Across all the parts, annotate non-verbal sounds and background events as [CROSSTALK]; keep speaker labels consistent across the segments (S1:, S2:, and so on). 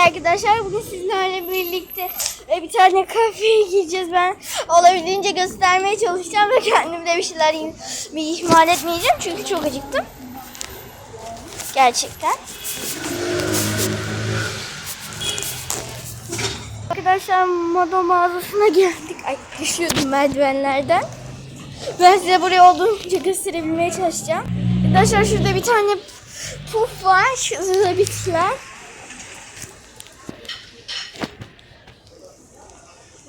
S1: arkadaşlar bugün sizlerle birlikte e, bir tane kafeye gideceğiz. Ben olabildiğince göstermeye çalışacağım ve kendimde bir şeyler bir ihmal etmeyeceğim çünkü çok acıktım. Gerçekten. Arkadaşlar moda mağazasına geldik. Ay düşüyordum merdivenlerden. Ben size buraya olduğunca gösterebilmeye çalışacağım. Arkadaşlar şurada bir tane puf var. Şurada bitkiler.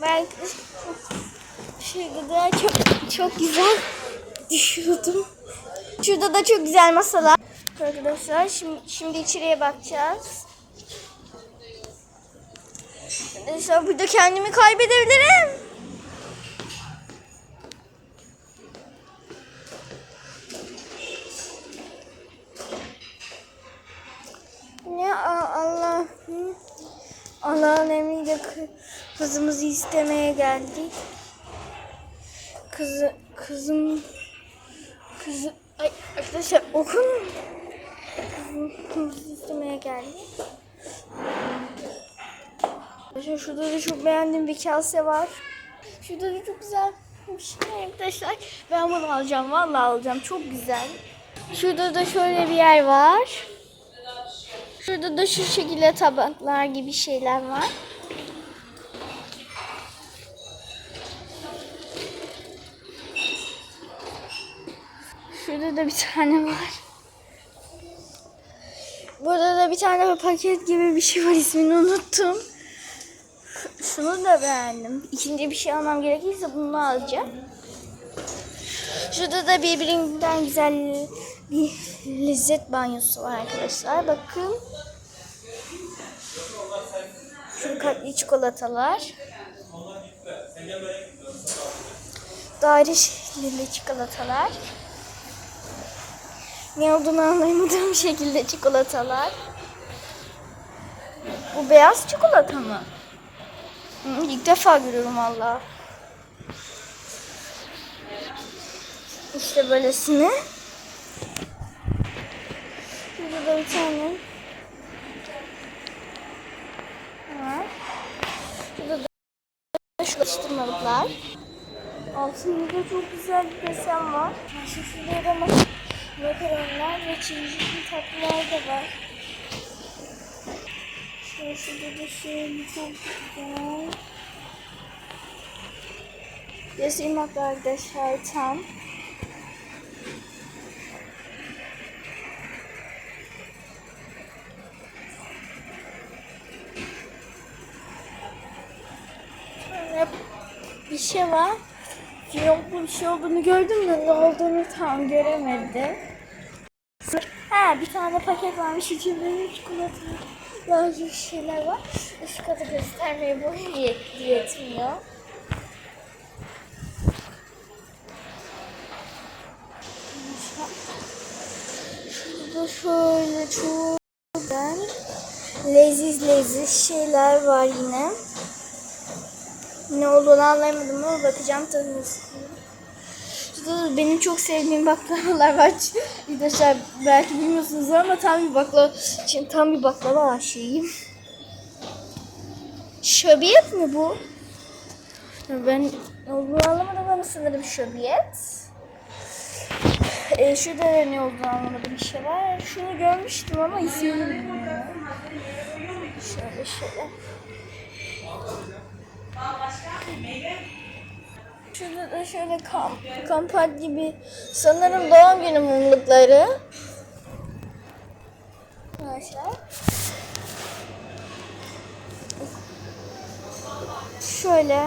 S1: Ben şurada da çok çok güzel düşüyordum. Şurada da çok güzel masalar. Arkadaşlar şimdi, şimdi içeriye bakacağız. Arkadaşlar burada kendimi kaybedebilirim. Ne a- Allah'ım. Allah'ın emriyle kı- kızımızı istemeye geldik. Kızı, kızım, kızı, ay arkadaşlar okun. Kızımızı istemeye geldik. Arkadaşlar şurada da çok beğendiğim bir kase var. Şurada da çok güzel bir şey arkadaşlar. Ben bunu alacağım. Vallahi alacağım. Çok güzel. Şurada da şöyle bir yer var. Şurada da şu şekilde tabaklar gibi şeyler var. Şurada da bir tane var. Burada da bir tane paket gibi bir şey var ismini unuttum. Şunu da beğendim. İkinci bir şey almam gerekirse bunu alacağım. Şurada da birbirinden güzel bir lezzet banyosu var arkadaşlar. Bakın. Şu kalpli çikolatalar. Daire şeklinde çikolatalar. Ne olduğunu anlayamadığım [LAUGHS] şekilde çikolatalar. Bu beyaz çikolata mı? Hı, İlk defa görüyorum valla. İşte böylesini. Burada da bir tane var. Burada da şu. Altında da çok güzel bir desen var. Şurada da mak- makaronlar ve çeşitli tatlılar da var. Şurada da şöyle çok güzel. Yazayım arkadaşlar tam. Şey var. Fiyonklu bir şey olduğunu gördüm de ne olduğunu tam göremedim. Ha bir tane paket varmış içinde çikolata bazı şeyler var. Şu katı göstermeye boyu yet- yetmiyor. Şurada şöyle çok leziz leziz şeyler var yine. Ne olduğunu anlayamadım ama bakacağım tadını benim çok sevdiğim baklavalar var. [LAUGHS] Arkadaşlar belki bilmiyorsunuz ama tam bir baklava, şimdi tam bir baklava aşığıyım. Şöbiyet mi bu? Ben olduğunu anlamadım ama sanırım şöbiyet. Ee, şurada da ne olduğunu anlamadığım bir şey var. Şunu görmüştüm ama ismini bilmiyorum. Şöyle şöyle. Şurada da şöyle kamp, kampat gibi sanırım doğum günü mumlukları. Arkadaşlar. Şöyle.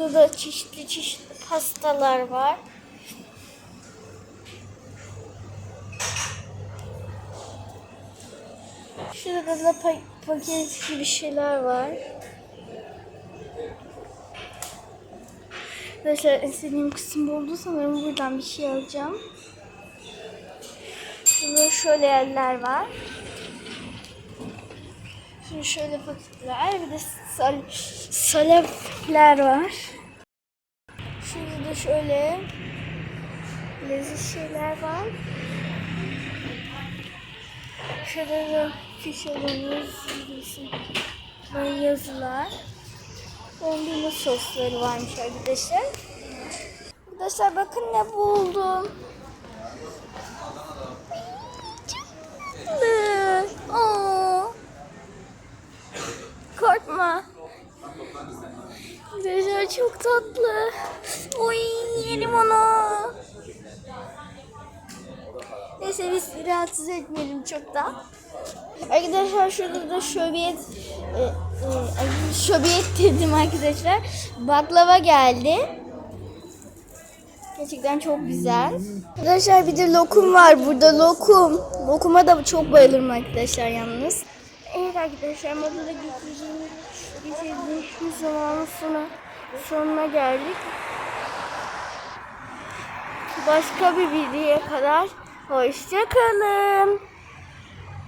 S1: Şurada da çeşitli çeşitli pastalar var. Şurada da pa- paket gibi şeyler var. Arkadaşlar istediğim kısım oldu. Sanırım buradan bir şey alacağım. Şurada şöyle yerler var. Şimdi şöyle paketler, bir de sal salepler var. Şurada da şöyle leziz şeyler var. Şurada da fişelerimiz, böyle yazılar. Dondurma sosları varmış arkadaşlar. Arkadaşlar bakın ne buldum. Çok tatlı. Oo. Korkma. Arkadaşlar çok tatlı. Oy yerim onu. Neyse biz rahatsız etmeyelim çok da. Arkadaşlar şurada da şöbiyet e, e, şöbiyet dedim arkadaşlar. Baklava geldi. Gerçekten çok güzel. Arkadaşlar bir de lokum var burada lokum. Lokuma da çok bayılırım arkadaşlar yalnız. Evet arkadaşlar modada getirdiğimiz getirdiğimiz zamanın sonu, sonuna geldik. Başka bir videoya kadar hoşça kalın.